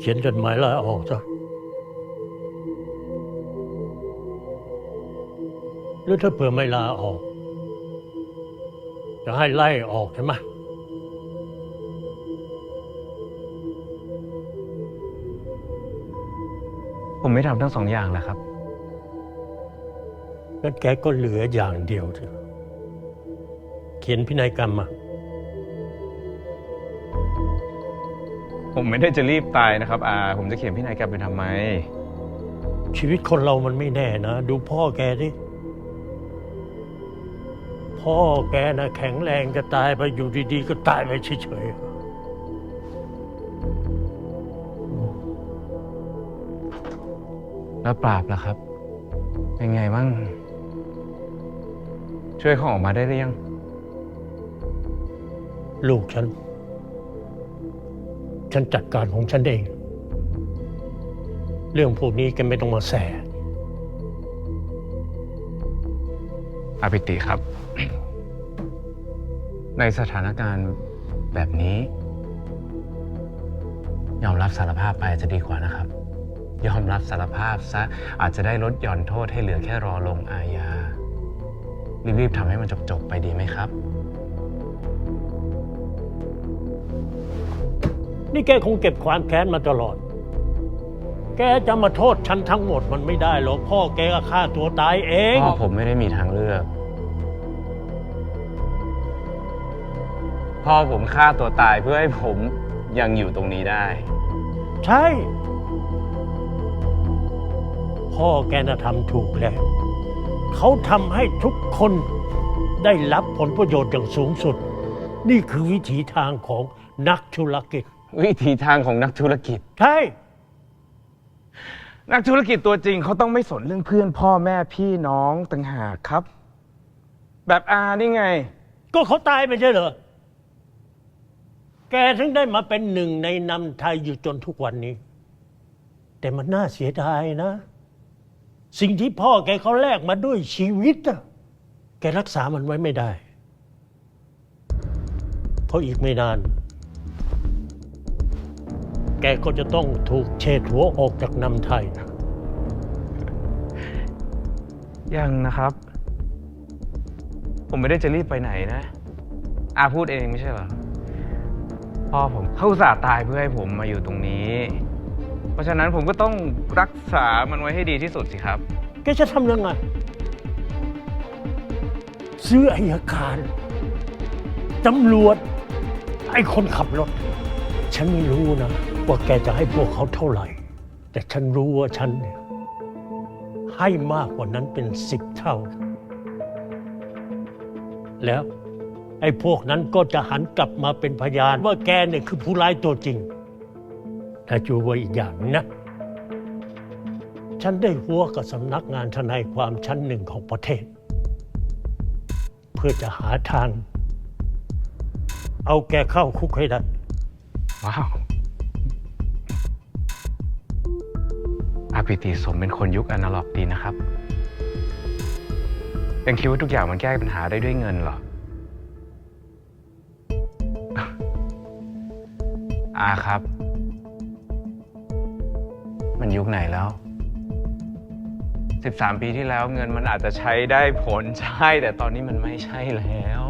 เขียนจดหมายลาออกซะหรือถ้าเผื่อไม่ลาออก จะให้ไล่ออกใช่ไหมผมไม่ทำทั้งสองอย่างแหละครับงั้นแกก็เหลืออย่างเดียวเถอะเขียนพินัยกรรมมา ผมไม่ได้จะรีบตายนะครับอาผมจะเขียนพินัยกรรมไปทำไม ชีวิตคนเรามันไม่แน่นะ ดูพ่อแกดิพ่อแกนะแข็งแรงจะตายไปอยู่ดีๆ ก็ตายไปเฉยแล้วปราบล่ะครับ เป็นไงบ้าง ช่วยเขาออกมาได้หรือยังๆลูกฉัน ฉันจัดการของฉันเอง เรื่องพวกนี้แกไม่ต้องมาแสอาปิติครับ ในสถานการณ์แบบนี้ ยอมรับสารภาพไปจะดีกว่านะครับ ยอมรับสารภาพซะอาจจะได้ลดหย่อนโทษให้เหลือแค่รอลงอาญารีบๆทำให้มันจบๆไปดีไหมครับ นี่แกคงเก็บความแค้นมาตลอด แกจะมาโทษฉันทั้งหมดมันไม่ได้หรอกพ่อแกก็ฆ่าตัวตายเอง พ่อผมไม่ได้มีทางเลือก พ่อผมฆ่าตัวตายเพื่อให้ผมยังอยู่ตรงนี้ได้ ใช่ พ่อแกน่ะทำถูกแล้ว เขาทำให้ทุกคนได้รับผลประโยชน์อย่างสูงสุด นี่คือวิถีทางของนักธุรกิจ วิธีทางของนักธุรกิจ ใช่ นักธุรกิจตัวจริงเขาต้องไม่สนเรื่องเพื่อนพ่อแม่พี่น้องต่างหากครับ แบบอานี่ไง ก็เขาตายไปใช่เหรอ แกถึงได้มาเป็นหนึ่งในนำไทยอยู่จนทุกวันนี้ แต่มันน่าเสียดายนะ สิ่งที่พ่อแกเขาแลกมาด้วยชีวิตอะแกรักษามันไว้ไม่ได้ เพราะอีกไม่นาน แกก็จะต้องถูกเฉดหัวออกจากนำไทยยังนะครับ ผมไม่ได้จะรีบไปไหนนะ อาพูดเองไม่ใช่เหรอ พ่อผมเขาอุตส่าห์ตายเพื่อให้ผมมาอยู่ตรงนี้ เพราะฉะนั้นผมก็ต้องรักษามันไว้ให้ดีที่สุดสิครับ แกจะทำยังไง ซื้ออายการตำรวจ ไอ้คนขับรถ ฉันไม่รู้นะ ว่าแกจะให้พวกเขาเท่าไหร่ แต่ฉันรู้ว่าฉันเนี่ยให้มากกว่านั้นเป็นสิบเท่า แล้วไอ้พวกนั้นก็จะหันกลับมาเป็นพยานว่าแกเนี่ยคือผู้ร้ายตัวจริงแต่จูไว้อีกอย่างนะ ฉันได้หัวกับสำนักงานทนายความชั้นหนึ่งของประเทศ เพื่อจะหาทาง เอาแกเข้าคุกให้ได้ ว้าว อาปิติสมเป็นคนยุคอนาล็อกดีนะครับ ยังคิดว่าทุกอย่างมันแก้ปัญหาได้ด้วยเงินเหรอ อาครับ มันยุคไหนแล้ว 13 ปีที่แล้วเงินมันอาจจะใช้ได้ผลใช่ แต่ตอนนี้มันไม่ใช่แล้ว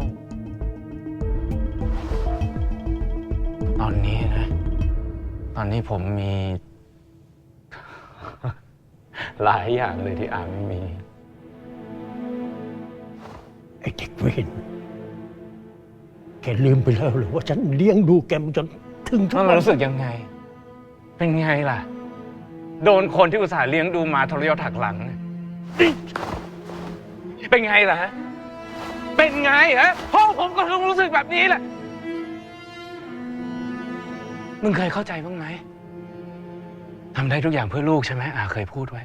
ตอนนี้นะ ตอนนี้ผมมี หลายอย่างเลยที่อาไม่มี ไอ้เด็กเวนแกลืมไปแล้วหรือว่าฉันเลี้ยงดูแกมาจนถึงทุกมันวันรู้สึกยังไง เป็นไงล่ะ โดนคนที่อุตส่าห์เลี้ยงดูมาทรยศหักหลัง เป็นไงล่ะฮะเป็นไงฮะพ่อผมก็ต้องรู้สึกแบบนี้แหละ มึงเคยเข้าใจบ้างไหม ทำได้ทุกอย่างเพื่อลูกใช่ไหมอาเคยพูดไว้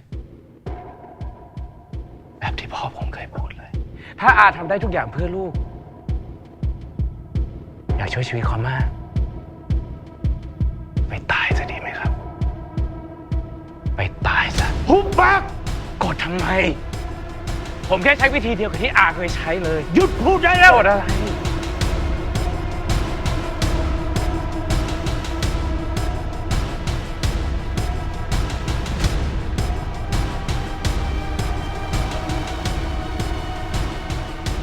แบบที่พ่อผมเคยพูดเลย ถ้าอาทำได้ทุกอย่างเพื่อลูก อยากช่วยชีวิตเขามาก ไปตายจะดีไหมครับ ไปตายซะหุบปากกดทำไม ผมแค่ใช้วิธีเดียวกับที่อาเคยใช้เลย หยุดพูดได้แล้วกดอะไร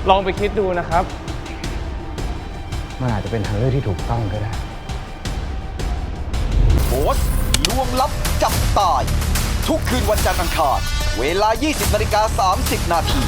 ลองไปคิดดูนะครับ มันอาจจะเป็นทางเลือกที่ถูกต้องก็ได้ โพสต์ลวงลับจับตาย ทุกคืนวันจันทร์อังคาร เวลา 20นาฬิกา30 นาที